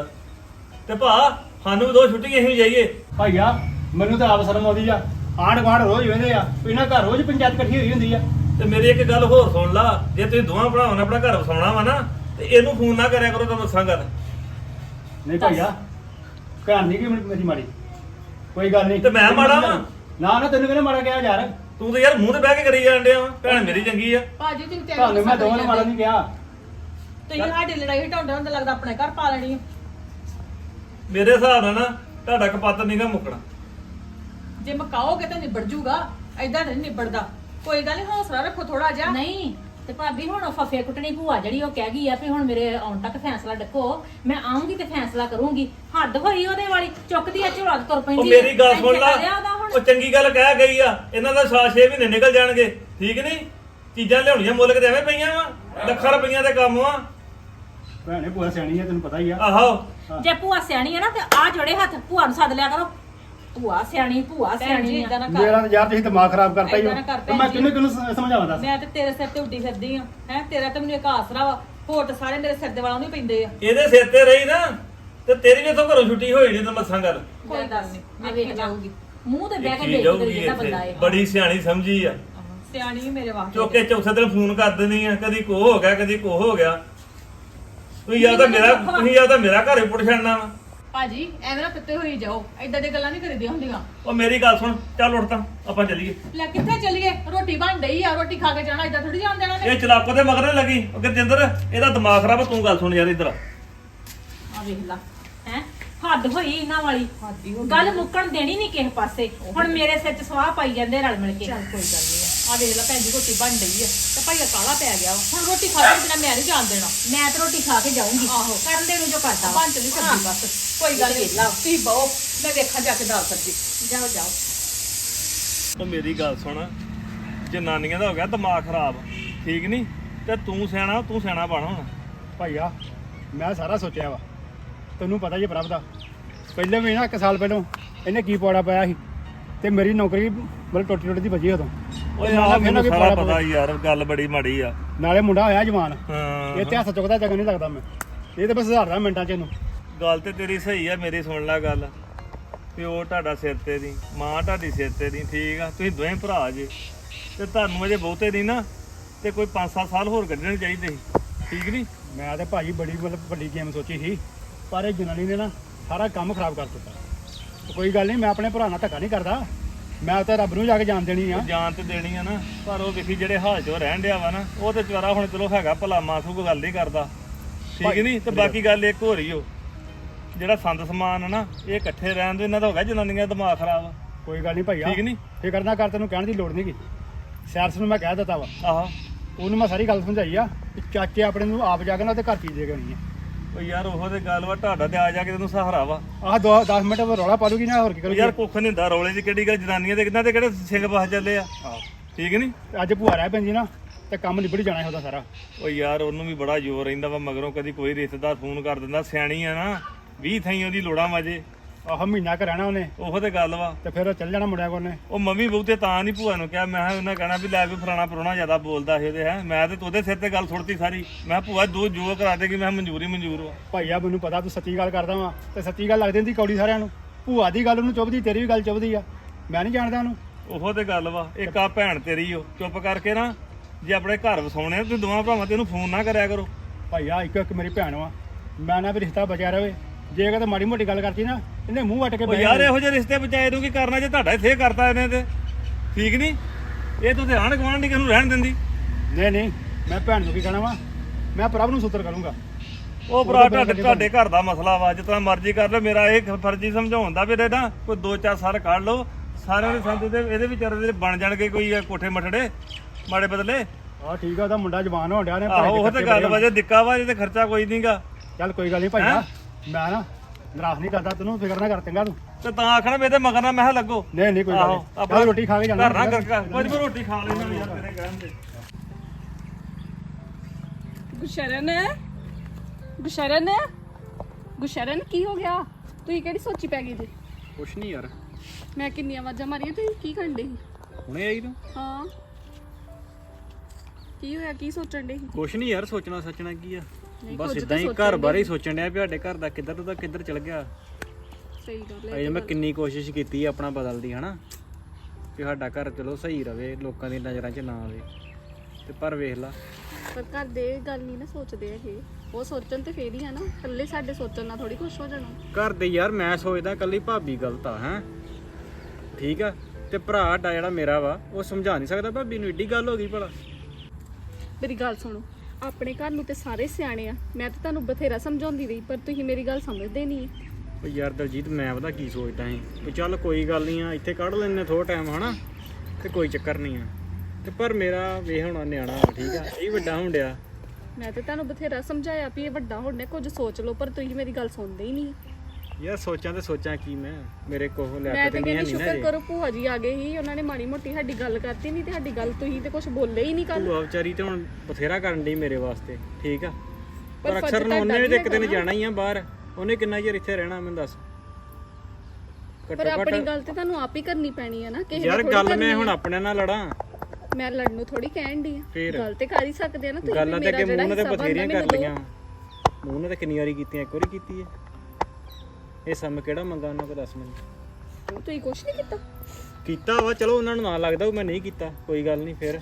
ਤੇ ਭਾ ਸਾਨੂੰ ਵੀ ਦੋ ਛੁੱਟੀਆਂ ਹੀ ਜਾਈਏ। ਭਾਈਆ ਮੈਨੂੰ ਤਾਂ ਆਪ ਸ਼ਰਮ ਆਉਂਦੀ ਆ। ਆਂਢ ਗੁਆਂਢ ਰੋਜ਼ ਵੇਂਦੇ ਆ ਵੀ ਇਹਨਾਂ ਘਰ ਰੋਜ਼ ਪੰਚਾਇਤ ਇਕੱਠੀ ਹੋਈ ਹੁੰਦੀ ਆ। ਤੇ ਮੇਰੀ ਇੱਕ ਗੱਲ ਹੋਰ ਸੁਣ ਲਾ ਜੇ ਤੁਸੀਂ ਦੋਵਾਂ ਭਰਾਵਾਂ ਨੇ ਆਪਣਾ ਘਰ ਵਸਾਉਣਾ ਵਾ ਨਾ ਤੇ ਇਹਨੂੰ ਫੋਨ ਨਾ ਕਰਿਆ ਕਰੋ ਤਾਂ ਦੱਸਾਂ ਗੱਲ। ਨਹੀਂ ਭਾਈਆ ਘਰ ਨਹੀਂ ਕਿ ਮੇਰੀ ਮਾੜੀ। ਕੋਈ ਗੱਲ ਨਹੀਂ। ਤੇ ਮੈਂ ਮਾੜਾ ਵਾਂ? ਨਾ ਨਾ ਤੈਨੂੰ ਕਿਹਨੇ ਮਾੜਾ ਕਿਹਾ ਯਾਰ? ਤੂੰ ਤਾਂ ਯਾਰ ਮੂੰਹ ਤੇ ਬਹਿ ਕੇ ਕਰੀ ਜਾਣ ਡਿਆ ਵਾ ਭੈਣ ਮੇਰੀ ਚੰਗੀ ਆ। ਭਾਜੀ ਤੁਸੀਂ ਤੇ ਤੁਹਾਨੂੰ ਮੈਂ ਦੋਵਾਂ ਨੂੰ ਮਾੜਾ ਨਹੀਂ ਕਿਹਾ। ਤੁਸੀਂ ਸਾਡੀ ਲੜਾਈ ਹਟਾਉਂਦੇ ਹੁੰਦੇ ਲੱਗਦਾ ਆਪਣੇ ਘਰ ਪਾ ਲੈਣੀ ਆ। ਮੇਰੇ ਹਿਸਾਬ ਨਾਲ ਨਾ ਤੁਹਾਡਾ ਕਪੱਤ ਨਹੀਂਗਾ ਮੁੱਕਣਾ। ਜੇ ਮਕਾਓਗੇ ਤਾਂ ਨਿਬੜ ਜੂਗਾ ਐਦਾਂ ਨਹੀਂ ਨਿਬੜਦਾ। ਕੋਈ ਗੱਲ ਨਹੀਂ ਹੌਸਲਾ ਰੱਖੋ ਥੋੜਾ ਜਿਹਾ। ਨਹੀਂ ਤੇ ਭਾਬੀ ਹੁਣ ਉਹ ਫਫੇ ਕੁੱਟਣੀ ਭੂਆ ਜਿਹੜੀ ਉਹ ਕਹਿ ਗਈ ਆ ਵੀ ਹੁਣ ਮੇਰੇ ਆਉਣ ਤੱਕ ਫੈਸਲਾ ਡੱਕੋ ਮੈਂ ਆਉਂਗੀ ਤੇ ਫੈਸਲਾ ਕਰੂੰਗੀ। ਹੱਦ ਹੋਈ ਉਹਦੇ ਵਾਲੀ ਚੁੱਕਦੀ ਆ ਝੋਲਾ ਤੁਰ ਪੈਂਦੀ ਉਹ ਆ। ਮੇਰੀ ਗੱਲ ਸੁਣ ਲਾ ਕਰਿਆ ਉਹਦਾ ਹੁਣ। ਉਹ ਚੰਗੀ ਗੱਲ ਕਹਿ ਗਈ ਆ ਇਹਨਾਂ ਦਾ 6 ਮਹੀਨੇ ਨਿਕਲ ਜਾਣਗੇ ਠੀਕ ਨਹੀਂ? ਚੀਜ਼ਾਂ ਲਿਆਉਣੀਆਂ ਮੁੱਲ ਕਿਤੇ ਐਵੇਂ ਪਈਆਂ ਵਾ ਲੱਖਾਂ ਰੁਪਈਆਂ ਦੇ ਕੰਮ ਆ ਭੈਣੇ ਭੂਆ ਸਿਆਣੀ ਹੈ ਤੈਨੂੰ ਪਤਾ ਹੀ ਆ। ਆਹੋ। ਜੇ ਭੂਆ ਸਿਆਣੀ ਆ ਨਾ ਤੇ ਆ ਜੋੜੇ ਹੱਥ ਭੂਆ ਨੂੰ ਸੱਦ ਲਿਆ ਕਰੋ। ਭੂਆ ਸਿਆਣੀ ਭੂਆ ਭੈਣ ਜੀ ਸਿਆਣੀ ਇਦਾਂ ਨਾ ਕਰ। ਮੇਰਾ ਤਾਂ ਯਾਰ ਤੁਸੀਂ ਦਿਮਾਗ ਖਰਾਬ ਕਰਤਾ ਹੀ ਏਦਾਂ ਨਾ ਕਰ ਹੋ ਭੈਣ ਮੈਂ ਜੀ। ਕਿੰਨੇ ਸਮਝਾਵਾਂ ਦੱਸ? ਮੈਂ ਤੇ ਤੇਰੇ ਸਿਰ ਤੇ ਉੱਡੀ ਫਿਰਦੀ ਆ ਹੈ ਤੇਰਾ ਤਾਂ ਮੈਨੂੰ ਇੱਕ ਆਸਰਾ ਵਾ। ਹੋਟ ਸਾਰੇ ਮੇਰੇ ਸਿਰ ਦੇ ਵਾਲਾਂ ਨੂੰ ਹੀ ਪੈਂਦੇ ਆ। ਇਹਦੇ ਸਿਰ ਤੇ ਰਹੀ ਨਾ ਤੇ ਤੇਰੀ ਵੀ ਇੱਥੋਂ ਘਰੋਂ ਛੁੱਟੀ ਹੋਈ ਨਹੀਂ ਤਾਂ ਮੱਸਾਂ ਗੱਲ ਕੋਈ ਦੱਸ ਨਹੀਂ, ਆ ਵੇਖ ਜਾਊਗੀ ਮੂੰਹ ਤੇ ਬਹਿ ਕੇ ਦੇਖ ਜਾਊਗੀ ਜਿਹੜਾ ਬੰਦਾ ਇੱਥੇ ਹੈ ਬੜੀ ਸਿਆਣੀ ਸਮਝੀ ਆ। ਸਿਆਣੀ ਵੀ ਮੇਰੇ ਵਾਸਤੇ ਚੁੱਕ ਕੇ ਚੌਥੇ ਦਿਨ ਫੋਨ ਕਰ ਦਿੰਦੀ ਆ ਕਦੀ ਕੋ ਹੋ ਗਿਆ ਕਦੀ ਕੋ ਹੋ ਗਿਆ। ਤੁਸੀਂ ਜਾਂ ਤਾਂ ਮੇਰਾ ਤੁਸੀਂ ਜਾਂ ਤਾਂ ਮੇਰਾ ਘਰੇ ਪੁੱਟ ਛੱਡਣਾ ਵਾ। ਭਾਜੀ ਐਵੇਂ ਨਾ ਪਿੱਤੇ ਹੋਈ ਜਾਓ। ਐਦਾਂ ਦੀਆਂ ਗੱਲਾਂ ਨਹੀਂ ਕਰੀਦੀਆਂ ਹੁੰਦੀਆਂ। ਉਹ ਮੇਰੀ ਗੱਲ ਸੁਣ ਚੱਲ ਉੱਠ ਤਾਂ ਆਪਾਂ ਚੱਲੀਏ। ਲੈ ਕਿੱਥੇ ਚੱਲੀਏ? ਰੋਟੀ ਬਣ ਡਈ ਆ ਰੋਟੀ ਖਾ ਕੇ ਜਾਣਾ ਐਦਾਂ ਥੋੜੀ ਜਾਣ ਦੇਣਾ ਨੇ ਇਹ ਚਲਾਕੋ ਤੇ ਮਗਰ ਨੀ ਲੱਗੀ। ਉਹ ਗੁਰਜਿੰਦਰ ਇਹਦਾ ਦਿਮਾਗ ਖਰਾਬ ਆ, ਤੂੰ ਗੱਲ ਸੁਣ ਯਾਰ ਇੱਧਰ ਆ। ਆ ਵੇਖ ਲਾ ਹੈ? ਹੱਦ ਹੋਈ ਇਹਨਾਂ ਵਾਲੀ। ਗੱਲ ਮੁੱਕਣ ਦੇਣੀ ਨਹੀਂ ਕਿਸੇ ਪਾਸੇ। ਹੁਣ ਮੇਰੇ ਸਿਰ 'ਚ ਸਵਾਹ ਪਾਈ ਜਾਂਦੇ ਰਲ ਮਿਲ ਕੇ। ਚੱਲ ਕੋਈ ਗੱਲ ਨਹੀਂ ਆ ਵੇਖ ਲੈ ਭੈਣ ਜੀ ਰੋਟੀ ਬਣ ਡਈ ਆ। ਤੇ ਭਾਈਆ ਕਾਲਾ ਪੈ ਗਿਆ ਵਾ। ਹੁਣ ਰੋਟੀ ਖਾ ਕੇ ਬਿਨਾ ਮੈਂ ਨਹੀਂ ਜਾਣ ਦੇਣਾ। ਮੈਂ ਤੇ ਰੋਟੀ ਖਾ ਕੇ ਜਾਊਂਗੀ। ਆਹੋ। ਕਰਨ ਦੇ ਨੂੰ ਜੋ ਕਰਦਾ ਵਾ। ਬਣ ਚਲੀ ਸਬਜ਼ੀ ਬਸ। ਕੋਈ ਗੱਲ ਨਹੀਂ ਤੁਸੀਂ ਬਹੁ। ਮੈਂ ਵੇਖਾਂ ਜਾ ਕੇ ਦਾਲ ਸਬਜ਼ੀ। ਜਾਓ ਜਾਓ। ਉਹ ਮੇਰੀ ਗੱਲ ਸੁਣ। ਜਨਾਨੀਆਂ ਦਾ ਹੋ ਗਿਆ ਦਿਮਾਗ ਖਰਾਬ। ਠੀਕ ਨਹੀਂ ਤੇ ਤੂੰ ਸਿਆਣਾ ਤੂੰ ਸਿਆਣਾ ਬਣ ਹੁਣ। ਭਾਈਆ ਮੈਂ ਸਾਰਾ ਸੋਚਿਆ ਵਾ। ਤੈਨੂੰ ਪਤਾ ਹੀ ਹੈ ਪ੍ਰਭ ਦਾ। ਪਹਿਲੇ ਵੀ ਨਾ ਇੱਕ ਸਾਲ ਪਹਿਲਾਂ ਇਹਨੇ ਕੀ ਪੌੜਾ ਪਾਇਆ ਸੀ। ਤੇ ਮੇਰੀ ਨੌਕਰੀ ਮਤਲਬ ਟੁੱਟੀ ਟੁੱਟੀ ਦੀ ਬਚੀ ਉਦੋਂ। ਓਏ ਨਾਲੇ ਆ ਫਿਰ ਨਾ ਮੈਨੂੰ ਕੋਈ ਸਾਰਾ ਪੌੜਾ ਪਤਾ। ਯਾਰ ਗੱਲ ਬੜੀ ਮਾੜੀ ਆ। ਨਾਲੇ ਮੁੰਡਾ ਹੋਇਆ ਜਵਾਨ। ਹਾਂ। ਇਹ ਤੇ ਹੱਥ ਚੁੱਕਦਾ ਜਗ੍ਹਾ ਨਹੀਂ ਲੱਗਦਾ ਮੈਂ। ਇਹ ਤੇ ਬਸ ਹਜ਼ਾਰਾਂ ਮਿੰਟਾਂ ਚ ਇਹਨੂੰ। ਗੱਲ ਤੇ ਤੇਰੀ ਸਹੀ ਆ ਮੇਰੀ ਸੁਣ ਲੈ ਗੱਲ। ਪਿਓ ਤੁਹਾਡਾ ਸਿਰ ਤੇ ਦੀ ਮਾਂ ਤੁਹਾਡੀ ਸਿਰ ਤੇ ਦੀ ਠੀਕ ਆ? ਤੁਸੀਂ ਦੋਵੇਂ ਭਰਾ ਜੇ। ਤੇ ਤੁਹਾਨੂੰ ਅਜੇ ਬਹੁਤੇ ਨਹੀਂ ਨਾ ਤੇ ਕੋਈ 5-7 ਸਾਲ ਹੋਰ ਕੱਢਣੇ ਚਾਹੀਦੇ ਸੀ। ਠੀਕ ਨਹੀਂ ਮੈਂ ਤੇ ਭਾਜੀ ਬੜੀ ਮਤਲਬ ਵੱਡੀ ਗੇਮ ਸੋਚੀ ਸੀ ਪਰ ਇਹ ਜਨਾਨੀ ਨੇ ਨਾ ਸਾਰਾ ਕੰਮ ਖਰਾਬ ਕਰ ਦਿੱਤਾ। ਕੋਈ ਗੱਲ ਨਹੀਂ ਮੈਂ ਆਪਣੇ ਭਰਾ ਨਾਲ ਧੱਕਾ ਨਹੀਂ ਕਰਦਾ। ਮੈਂ ਤਾਂ ਰੱਬ ਨੂੰ ਜਾ ਕੇ ਜਾਣ ਦੇਣੀ ਆ। ਜਾਨ ਤੇ ਦੇਣੀ ਆ ਨਾ ਪਰ ਉਹ ਵੇਖੀ ਜਿਹੜੇ ਹਾਲ 'ਚ ਰਹਿਣ ਡਿਆ ਵਾ ਨਾ ਉਹ ਤੇ ਚਵਾਰਾ ਹੁਣ ਚਲੋ ਹੈਗਾ ਭਲਾ ਮਾਸੂ ਕੋਈ ਗੱਲ ਨਹੀਂ ਕਰਦਾ। ਠੀਕ ਨਹੀਂ ਤੇ ਬਾਕੀ ਗੱਲ ਇੱਕ ਹੋ ਰਹੀ ਓ ਜਿਹੜਾ ਸੰਦ ਸਮਾਨ ਆ ਨਾ ਇਹ ਇਕੱਠੇ ਰਹਿਣ ਦੇ ਇਹਨਾਂ ਦਾ ਹੋ ਗਿਆ ਜਨਾਨੀਆਂ ਦਾ ਦਿਮਾਗ ਖਰਾਬ। ਕੋਈ ਗੱਲ ਨਹੀਂ ਭਾਈਆ ਠੀਕ ਨੀ? ਫਿਕਰ ਨਾ ਕਰ ਤੈਨੂੰ ਕਹਿਣ ਦੀ ਲੋੜ ਨਹੀਂਗੀ ਸੈਰਸ ਨੂੰ ਮੈਂ ਕਹਿ ਦਿੱਤਾ ਵਾ। ਆਹ। ਉਹਨੂੰ ਮੈਂ ਸਾਰੀ ਗੱਲ ਸਮਝਾਈ ਆ ਚਾਚੇ ਆਪਣੇ ਨੂੰ ਆਪ ਜਾ ਕੇ ਨਾ ਤੇ ਘਰ ਚੀਜ਼ ਦੇ ਕੇ ਆਉਣੀ ਆ। ਯਾਰ ਉਹੋ ਤੇ ਗੱਲ ਵਾ ਤੁਹਾਡਾ ਤੇ ਆ ਜਾ ਕੇ ਤੈਨੂੰ ਸਹਾਰਾ ਵਾ। ਆਹ 10 ਮਿੰਟ ਬਾਅਦ ਰੌਲਾ ਪਾ ਲੂਗੀ ਨਾ ਹੋਰ ਕੀ ਉਹ ਕਰੂਗੀ ਯਾਰ ਕੁੱਖ ਨਹੀਂ ਹੁੰਦਾ ਰੌਲੇ ਦੀ ਕਿਹੜੀ ਗੱਲ ਜਨਾਨੀਆਂ ਦੇ ਕਿੰਨਾ ਤੇ ਕਿਹੜੇ ਸਿੰਘ ਬਸ ਚੱਲੇ ਆ। ਠੀਕ ਨਹੀਂ ਅੱਜ ਭੂਆ ਰਹਿ ਪੈਂਦੀ ਨਾ ਤੇ ਕੰਮ ਨਿਬੜ ਜਾਣਾ ਸੀ ਉਹਦਾ ਸਾਰਾ। ਉਹ ਯਾਰ ਉਹਨੂੰ ਵੀ ਬੜਾ ਜ਼ੋਰ ਰਹਿੰਦਾ ਵਾ ਮਗਰੋਂ ਕਦੀ ਕੋਈ ਰਿਸ਼ਤੇਦਾਰ ਫੋਨ ਕਰ ਦਿੰਦਾ ਸਿਆਣੀ ਆ ਨਾ 20 ਥਾਈ ਉਹਦੀ ਲੋੜਾਂ ਵਾਜੇ ਆਹ ਮਹੀਨਾ ਘਰ ਰਹਿਣਾ ਉਹਨੇ। ਉਹੋ ਤੇ ਗੱਲ ਵਾ। ਤੇ ਫਿਰ ਉਹ ਚੱਲ ਜਾਣਾ ਮੁੰਡਿਆਂ ਕੋਲ ਨੇ ਉਹ ਮੰਮੀ ਬਹੁਤੇ ਤਾਂ ਨਹੀਂ ਭੂਆ ਨੂੰ ਕਿਹਾ। ਮੈਂ ਕਿਹਾ ਉਹਨਾਂ ਕਹਿਣਾ ਵੀ ਲੈ ਵੀ ਫਲਾਣਾ ਪਰੋਣਾ ਜ਼ਿਆਦਾ ਬੋਲਦਾ ਸੀ ਉਹਦੇ ਹੈ। ਮੈਂ ਤੇ ਉਹਦੇ ਸਿਰ ਤੇ ਗੱਲ ਸੁੱਟਤੀ ਸਾਰੀ। ਮੈਂ ਕਿਹਾ ਭੂਆ ਦੋ ਜੋ ਕਰਾ ਦੇਗੀ ਮੈਂ ਕਿਹਾ ਮਨਜ਼ੂਰੀ ਮਨਜ਼ੂਰ ਵਾ। ਭਾਈਆ ਮੈਨੂੰ ਪਤਾ ਤੂੰ ਸੱਚੀ ਗੱਲ ਕਰਦਾ ਵਾਂ। ਤੇ ਸੱਚੀ ਗੱਲ ਲੱਗਦੀ ਹੁੰਦੀ ਕੌੜੀ ਸਾਰਿਆਂ ਨੂੰ। ਭੂਆ ਦੀ ਗੱਲ ਉਹਨੂੰ ਚੁੱਭਦੀ ਤੇਰੀ ਵੀ ਗੱਲ ਚੁੱਭਦੀ ਆ। ਮੈਂ ਨਹੀਂ ਜਾਣਦਾ ਉਹਨੂੰ। ਉਹੋ ਤੇ ਗੱਲ ਵਾ। ਇੱਕ ਆ ਭੈਣ ਤੇਰੀ ਓ। ਚੁੱਪ ਕਰਕੇ ਨਾ ਜੇ ਆਪਣੇ ਘਰ ਵਸਾਉਣੇ ਆ ਤੇ ਦੋਵਾਂ ਭਰਾਵਾਂ ਤੇ ਇਹਨੂੰ ਫੋਨ ਨਾ ਕਰਿਆ ਕਰੋ। ਭਾਈਆ ਇੱਕ ਇੱਕ ਮੇਰੀ ਭੈਣ ਵਾ। ਮੈਂ ਨਾ ਵੀ ਰਿਸ਼ਤਾ ਬਚਿਆ ਰਵੇ। ਜੇ ਕਿਤੇ ਮਾੜੀ ਮੋਟੀ ਗੱਲ ਕਰਤੀ ਨਾ ਇਹਨੇ ਮੂੰਹ ਵੱਟ ਕੇ ਉਹ ਬਹਿ ਯਾਰ। ਇਹੋ ਜਿਹੇ ਰਿਸ਼ਤੇ ਬਚਾਏ ਨੂੰ ਕੀ ਕਰਨਾ ਜੇ ਤੁਹਾਡਾ ਇੱਥੇ ਕਰਤਾ ਇਹਨੇ ਤੇ। ਠੀਕ ਨਹੀਂ? ਇਹ ਤੂੰ ਤੇ ਆਣ ਗਵਾਂਢ ਨਹੀਂ ਕਿਹਨੂੰ ਰਹਿਣ ਦਿੰਦੀ। ਨਹੀਂ ਨਹੀਂ ਮੈਂ ਭੈਣ ਨੂੰ ਕੀ ਕਹਿਣਾ ਵਾ? ਮੈਂ ਪ੍ਰਭ ਨੂੰ ਸੂਤਰ ਕਰੂੰਗਾ। ਉਹ ਭਰਾ ਤੁਹਾਡੇ ਤੁਹਾਡੇ ਘਰ ਦਾ ਮਸਲਾ ਵਾ ਜਿਤਨਾ ਮਰਜ਼ੀ ਕਰ ਲਓ ਮੇਰਾ ਇਹ ਫਰਜ਼ੀ ਸਮਝਾਉਣ ਦਾ ਵੀ ਇਹਦੇ ਨਾ ਕੋਈ ਦੋ ਚਾਰ ਸਾਲ ਕੱਢ ਲਓ। ਸਾਰਿਆਂ ਦੇ ਸੰਦ ਦੇ ਇਹਦੇ ਵਿਚਾਰੇ ਦੇ ਬਣ ਜਾਣਗੇ ਕੋਈ ਇਹ ਕੋਠੇ ਮਠੜੇ ਮਾੜੇ ਬਦਲੇ। ਆਹ ਠੀਕ ਆ ਉਹਦਾ ਮੁੰਡਾ ਜਵਾਨ ਹੋਣ ਡਿਆ ਨੇ ਆਹੋ ਉਹ ਤੇ ਗੱਲ ਬੜੇ ਵਾ ਜੇ ਦਿੱਕਾ ਵਾ ਤੇ ਖਰਚਾ ਕੋਈ ਨਹੀਂਗਾ ਚੱਲ ਕੋਈ ਗੱਲ ਨਹੀਂ ਭਾਈਆ ਮੈਂ ਨਾ ਨਿਰਾਸ਼ ਨਹੀਂ ਕਰਦਾ ਤੈਨੂੰ ਫਿਕਰ ਨਾ ਕਰ ਚੰਗਾ ਤੂੰ। ਤੇ ਤਾਂ ਆਖਣਾ ਮੇਰੇ ਮਗਰ ਨਾ ਮੈਂ ਲੱਗੋ। ਨਹੀਂ ਨਹੀਂ ਕੋਈ ਗੱਲ ਆਹੋ ਨਹੀਂ। ਚੱਲ ਰੋਟੀ ਖਾ ਕੇ ਜਾਣਾ ਘਰ ਨਾ ਕਰ ਕੋਈ ਵੀ ਰੋਟੀ ਖਾ ਲੈਣਾ ਯਾਰ ਤੇਰੇ ਕਹਿਣ ਤੇ। ਗੁਸ਼ਰਨ ਗੁਸ਼ਰਨ ਗੁਸ਼ਰਨ ਕੀ ਹੋ ਗਿਆ? ਤੁਸੀਂ ਕਿਹੜੀ ਸੋਚੀ ਪੈ ਗਈ ਜੀ? ਕੁਛ ਨਹੀਂ ਯਾਰ। ਮੈਂ ਕਿੰਨੀਆਂ ਆਵਾਜ਼ਾਂ ਮਾਰੀਆਂ ਤੁਸੀਂ ਕੀ ਕਰਨ ਦੇ ਹੁਣੇ ਆਈ ਤੂੰ? ਹਾਂ। ਕੀ ਹੋਇਆ ਕੀ ਸੋਚਣ ਦੇ ਕੁਛ ਨਹੀਂ ਯਾਰ ਸੋਚਣਾ ਸੱਚਣਾ ਕੀ ਆ? ਬਸ ਇਦਾਂ ਹੀ ਘਰ। ਬਾਰੇ ਹੀ ਸੋਚਣ ਡਿਆ ਵੀ ਸਾਡੇ ਘਰ ਦਾ ਕਿੱਧਰ ਦਾ ਕਿੱਧਰ ਚਲ ਗਿਆ। ਸਹੀ ਗੱਲ ਅਜੇ ਹੈ ਮੈਂ ਕਿੰਨੀ ਕੋਸ਼ਿਸ਼ ਕੀਤੀ ਆਪਣਾ ਬਦਲਦੀ ਹਨਾ? ਕਿ ਸਾਡਾ ਘਰ ਚਲੋ ਸਹੀ ਰਵੇ ਲੋਕਾਂ ਦੀ ਨਜ਼ਰਾਂ 'ਚ ਨਾ ਆਵੇ। ਤੇ ਪਰ ਵੇਖ ਲਾ। ਪਰ ਘਰ ਦੇ ਇਹ ਗੱਲ ਨਹੀਂ ਨਾ ਸੋਚਦੇ ਹੈਗੇ। ਉਹ ਸੋਚਣ ਤੇ ਫੇਰ ਹੀ ਨਾ ਇਕੱਲੇ ਸਾਡੇ ਸੋਚਣ ਨਾਲ ਥੋੜੀ ਕੁਛ ਹੋ ਜਾਣਾ। ਘਰ ਦੇ ਯਾਰ ਮੈਂ ਸੋਚਦਾ ਕੱਲੀ ਭਾਬੀ ਗਲਤ ਆ ਹੈ? ਠੀਕ ਆ? ਤੇ ਭਰਾ ਸਾਡਾ ਜਿਹੜਾ ਮੇਰਾ ਵਾ ਉਹ ਸਮਝਾ ਨਹੀਂ ਸਕਦਾ ਭਾਬੀ ਨੂੰ ਏਡੀ ਗੱਲ ਹੋ ਗਈ ਭਲਾ। ਮੇਰੀ ਗੱਲ ਸੁਣੋ। ਆਪਣੇ ਘਰ ਨੂੰ ਤੇ ਸਾਰੇ ਸਿਆਣੇ ਆ। ਮੈਂ ਤਾਂ ਤੁਹਾਨੂੰ ਬਥੇਰਾ ਸਮਝਾਉਂਦੀ ਰਹੀ ਪਰ ਤੁਸੀਂ ਮੇਰੀ ਗੱਲ ਸਮਝਦੇ ਨਹੀਂ। ਉਹ ਯਾਰ ਦਲਜੀਤ ਮੈਂ ਪਤਾ ਕੀ ਸੋਚਦਾ ਸੀ? ਵੀ ਚੱਲ ਕੋਈ ਗੱਲ ਨਹੀਂ ਆ ਇੱਥੇ ਕੱਢ ਲੈਣੇ ਥੋੜਾ ਟਾਈਮ ਹਨਾ? ਤੇ ਕੋਈ ਚੱਕਰ ਨਹੀਂ ਆ। ਤੇ ਪਰ ਮੇਰਾ ਵੇਖ ਹੋਣਾ ਨਿਆਣਾ ਵਾ, ਠੀਕ ਆ ਇਹ ਵੱਡਾ ਹੁੰਡਿਆ ਮੈਂ ਤੇ ਤੁਹਾਨੂੰ ਬਥੇਰਾ ਸਮਝਾਇਆ ਵੀ ਇਹ ਵੱਡਾ ਹੋਣੇ ਕੁਝ ਸੋਚ ਲਓ ਪਰ ਤੁਸੀਂ ਮੇਰੀ ਗੱਲ ਸੁਣਦੇ ਹੀ ਨਹੀਂ। ਯਾਰ ਸੋਚਾਂ ਤੇ ਸੋਚਾਂ ਕੀ ਮੈਂ ਮੇਰੇ ਕੋਲ ਲੈ ਮੈਂ ਕੇ ਤੇ ਤੇ ਨਹੀਂ ਕਹਿੰਦੀ ਹੈ ਸ਼ੁਕਰ ਕਰੋ ਭੂਆ ਜੀ ਆ ਗਏ ਸੀ ਉਹਨਾਂ ਨੇ ਮਾੜੀ ਮੋਟੀ ਸਾਡੀ ਗੱਲ ਕਰਤੀ ਨਹੀਂ ਤੇ ਸਾਡੀ ਗੱਲ ਤੁਸੀਂ ਤੇ ਕੁਝ ਬੋਲੇ ਹੀ ਨਹੀਂ ਕੱਲ ਭੂਆ ਵਿਚਾਰੀ ਤੇ ਹੁਣ ਬਥੇਰਾ ਕਰਨ ਡਈ ਮੇਰੇ ਵਾਸਤੇ ਠੀਕ ਆ? ਪਰ ਪਰ ਫਰਜ਼ ਅਕਸਰ ਨੂੰ ਉਹਨੇ ਵੀ ਤੇ ਇੱਕ ਦਿਨ ਨਾ। ਜਾਣਾ ਹੀ ਆ ਬਾਹਰ ਉਹਨੇ ਕਿੰਨਾ ਚਿਰ ਇੱਥੇ ਰਹਿਣਾ ਮੈਨੂੰ ਦੱਸ। ਪਰ ਘੱਟੋ ਆਪਣੀ ਗੱਲ ਤੇ ਤੁਹਾਨੂੰ ਆਪ ਹੀ ਕਰਨੀ ਪੈਣੀ ਹੈ ਨਾ ਕਿਸੇ ਯਾਰ ਨੇ ਥੋੜ੍ਹੀ ਗੱਲ ਕਰਨੀ ਮੈਂ ਹੈ। ਹੁਣ ਆਪਣੇ ਨਾਲ ਲੜਾਂ। ਮੈਂ ਲੜਨ ਨੂੰ ਥੋੜੀ ਕਹਿਣ ਦੀ ਆ। ਫੇਰ? ਗੱਲ ਤੇ ਕਰ ਹੀ ਸਕਦੇ ਆ ਨਾ ਤੁਸੀਂ ਵੀ ਗੱਲਾਂ ਤੇ ਮੇਰਾ ਅੱਗੇ ਜਿਹੜਾ ਮੂੰਹ ਨਾਲ ਤੇ ਹਿੱਸਾ ਬਥੇਰੀਆਂ ਬਣਦਾ ਕਰ ਮੈਨੂੰ ਲੀਆਂ ਮੂੰਹ ਨਾਲ ਤੇ ਕਿੰਨੀ ਵਾਰੀ ਕੀਤੀਆਂ ਇੱਕ ਵਾਰੀ ਕੀਤੀ ਹੈ ਇਹ ਸਮ ਕਿਹੜਾ ਮੰਗਾ ਉਹਨਾਂ ਕੋ ਦੱਸ ਮੈਨੂੰ। ਤੁਸੀਂ ਕੁਛ ਨਹੀਂ ਕੀਤਾ ਕੀਤਾ ਵਾ ਚਲੋ ਉਹਨਾਂ ਨੂੰ ਨਾ ਲੱਗਦਾ ਉਹ ਮੈਂ ਨਹੀਂ ਕੀਤਾ ਕੋਈ ਗੱਲ ਨਹੀਂ ਫਿਰ